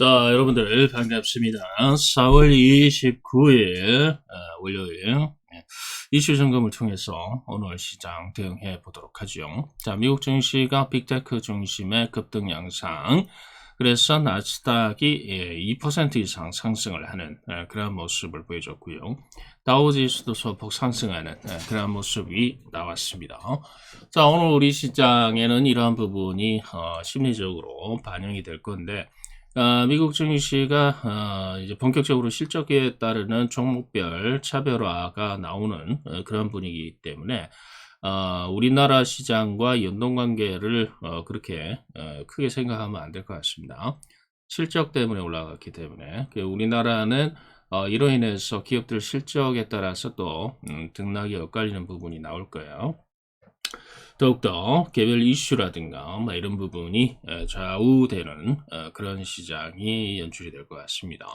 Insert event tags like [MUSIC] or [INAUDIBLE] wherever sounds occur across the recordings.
자, 여러분들 반갑습니다. 4월 29일 어, 월요일 예, 이슈 점검을 통해서 오늘 시장 대응해 보도록 하죠. 자, 미국 증시가 빅테크 중심의 급등 양상. 그래서 나스닥이 2% 예, 이상 상승을 하는 예, 그런 모습을 보여줬고요. 다우지수도 소폭 상승하는 그런 모습이 나왔습니다. 자, 오늘 우리 시장에는 이러한 부분이 어, 심리적으로 반영이 될 건데 어, 미국 증시가 어, 이제 본격적으로 실적에 따르는 종목별 차별화가 나오는 어, 그런 분위기이기 때문에 어, 우리나라 시장과 연동 관계를 어, 그렇게 어, 크게 생각하면 안 될 것 같습니다. 실적 때문에 올라갔기 때문에 그 우리나라는 어, 이로 인해서 기업들 실적에 따라서 또 음, 등락이 엇갈리는 부분이 나올 거예요. 더욱더 개별 이슈라든가 뭐 이런 부분이 좌우되는 어, 그런 시장이 연출이 될 것 같습니다.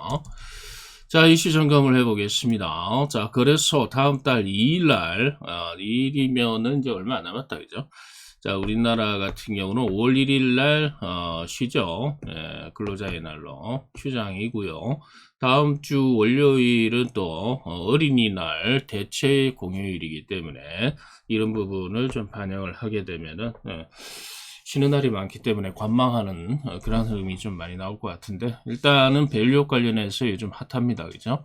자, 이슈 점검을 해보겠습니다. 자, 그래서 다음 달 2일 날, 어, 2일이면은 이제 얼마 안 남았다, 그죠? 자, 우리나라 같은 경우는 5월 1일 날, 어, 쉬죠. 예, 근로자의 날로 휴장이고요. 다음 주 월요일은 또 어, 어린이날 대체 공휴일이기 때문에 이런 부분을 좀 반영을 하게 되면은 예, 쉬는 날이 많기 때문에 관망하는 어, 그런 흐름이 좀 많이 나올 것 같은데 일단은 밸류 관련해서 요즘 핫합니다. 그죠?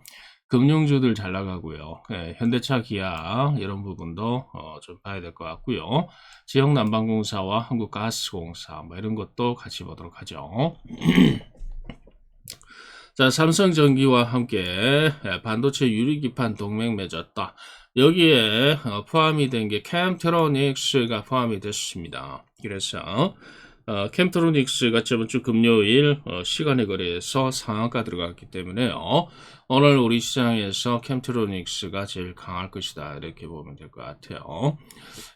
금융주들 잘 나가고요. 예, 현대차, 기아 이런 부분도 어, 좀 봐야 될 것 같고요. 지역 난방공사와 한국가스공사 뭐 이런 것도 같이 보도록 하죠. [CLEARS THROAT] 자, 삼성전기와 함께 예, 반도체 유리기판 동맹 맺었다. 여기에 어, 포함이 된 게 캠트로닉스가 포함이 됐습니다. 그래서 어, 캠트로닉스가 저번 주 금요일 어, 시간에 거래해서 상한가 들어갔기 때문에요. 오늘 우리 시장에서 캠트로닉스가 제일 강할 것이다 이렇게 보면 될 것 같아요.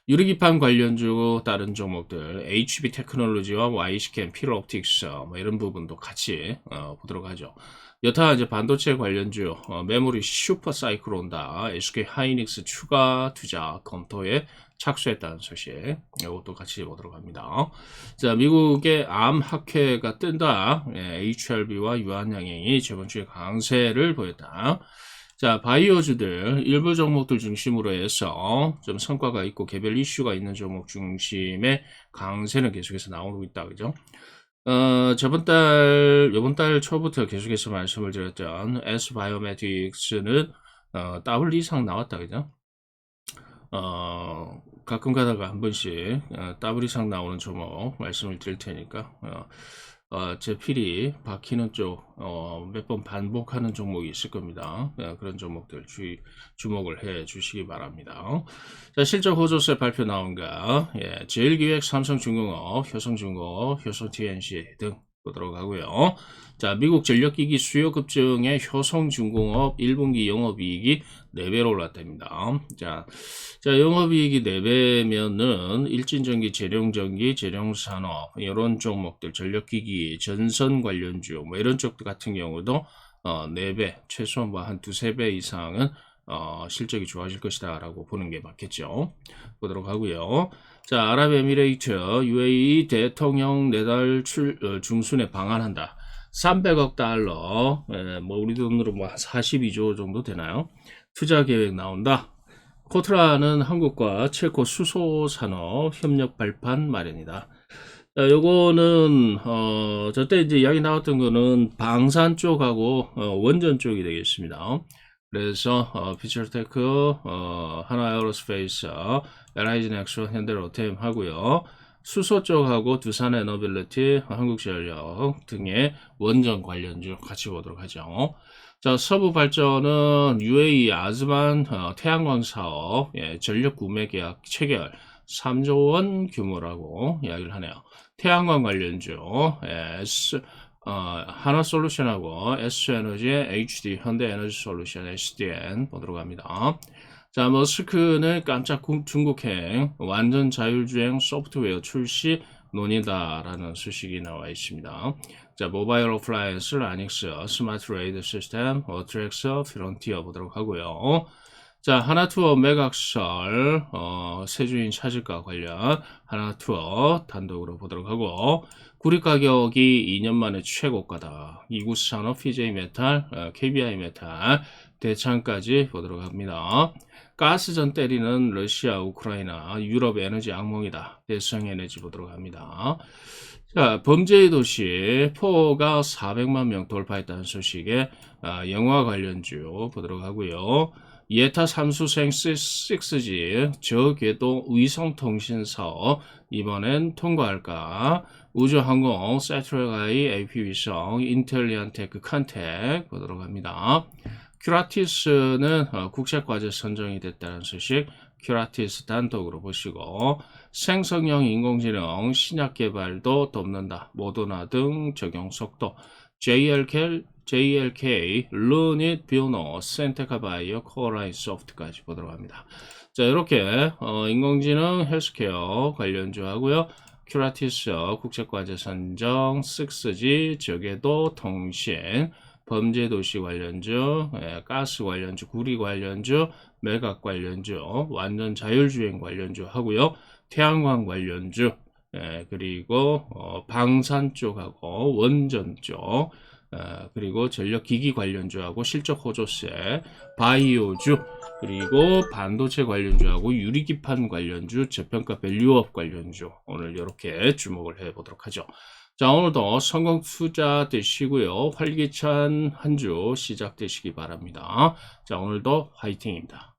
유리기판 관련주 다른 종목들 HB 테크놀로지와 YC캠, 필로옵틱스 뭐 이런 부분도 같이 어, 보도록 하죠. 여타 이제 반도체 관련주 어, 메모리 슈퍼 사이클 온다. SK 하이닉스 추가 투자 검토에 착수했다는 소식. 이것도 같이 보도록 합니다. 자, 미국의 암 학회가 뜬다. 예, HRB와 유한양행이 저번 주에 강세를 보였 다. 자, 바이오주들 일부 종목들 중심으로 해서 좀 성과가 있고 개별 이슈가 있는 종목 중심의 강세는 계속해서 나오고 있다. 그죠? 어, 저번 달, 요번 달 초부터 계속해서 말씀을 드렸던 S 바이오메틱스는 어, 더블 이상 나왔다, 그죠? 어, 가끔 가다가 한 번씩 어, 더블 이상 나오는 종목 말씀을 드릴 테니까 어, 어, 제 필이 박히는 쪽, 어, 몇 번 반복하는 종목이 있을 겁니다. 어, 그런 종목들 주, 주목을 해 주시기 바랍니다. 자, 실적 호조세 발표 나온가, 예, 제일기획, 삼성중공업, 효성중공업, 효성TNC 등 보도록 하고요. 자, 미국 전력기기 수요 급증에 효성중공업 1분기 영업이익이 4배로 올랐답니다. 자, 자 영업이익이 4배면은 일진전기, 재룡전기, 재룡산업 이런 종목들, 전력기기, 전선 관련주 뭐 이런 쪽들 같은 경우도 어, 4배, 최소한 뭐 한 두세 배 이상은 어, 실적이 좋아질 것이다 라고 보는 게 맞겠죠. 보도록 하고요. 자, 아랍에미레이트, UAE 대통령 내달 출, 어, 중순에 방한한다. 300억 달러, 예, 뭐 우리 돈으로 뭐 42조 정도 되나요? 투자 계획 나온다. 코트라는 한국과 체코 수소 산업 협력 발판 마련이다. 자, 요거는 어, 저때 이제 이야기 나왔던 거는 방산 쪽하고 어, 원전 쪽이 되겠습니다. 그래서 어, 피처테크, 어, 하나 에어로스페이스, LIG 넥스, 현대 로템 하고요. 수소 쪽하고 두산 에너빌리티, 한국전력 등의 원전 관련주 같이 보도록 하죠. 자, 서부 발전은 UAE 아즈만 어, 태양광 사업 예, 전력 구매 계약 체결 3조 원 규모라고 이야기를 하네요. 태양광 관련주 예, 어, 하나솔루션하고 S에너지의 HD 현대에너지 솔루션 SDN 보도록 합니다. 자, 머스크는 깜짝 중국행 완전 자율주행 소프트웨어 출시 논의다라는 소식이 나와 있습니다. 자, 모바일 오프라인스, 라닉스, 스마트 레이드 시스템, 어트렉스, 피론티어 보도록 하고요. 자, 하나투어 매각설, 어, 세주인 찾을까 관련 하나투어 단독으로 보도록 하고, 구리 가격이 2년 만에 최고가다. 이구스 산업, PJ 메탈, 어, KBI 메탈, 대창까지 보도록 합니다. 가스전 때리는 러시아, 우크라이나, 유럽 에너지 악몽이다. 대성 에너지 보도록 합니다. 자, 범죄의 도시 포가 400만 명 돌파했다는 소식에 아, 영화 관련주 보도록 하고요. 예타 삼수생 6G 저궤도 위성통신 사업 이번엔 통과할까? 우주항공 세트라가이 AP위성 인텔리안테크 컨택 보도록 합니다. 큐라티스는 어, 국제과제 선정이 됐다는 소식 큐라티스 단독으로 보시고 생성형 인공지능 신약 개발도 돕는다. 모더나 등 적용 속도 JLK, JLK, 루닛, 비오노, 센테카바이오, 코어라인 소프트까지 보도록 합니다. 자 이렇게 어, 인공지능 헬스케어 관련주 하고요. 큐라티스 국제과제 선정, 6G, 저궤도 통신, 범죄도시 관련주, 예, 가스 관련주, 구리 관련주, 매각 관련주, 완전 자율주행 관련주 하고요. 태양광 관련주, 예, 그리고 어, 방산 쪽하고 원전 쪽, 어, 그리고 전력기기 관련주하고 실적 호조세, 바이오주, 그리고 반도체 관련주하고 유리기판 관련주, 저평가 밸류업 관련주 오늘 이렇게 주목을 해보도록 하죠. 자 오늘도 성공 투자 되시고요. 활기찬 한 주 시작되시기 바랍니다. 자 오늘도 화이팅입니다.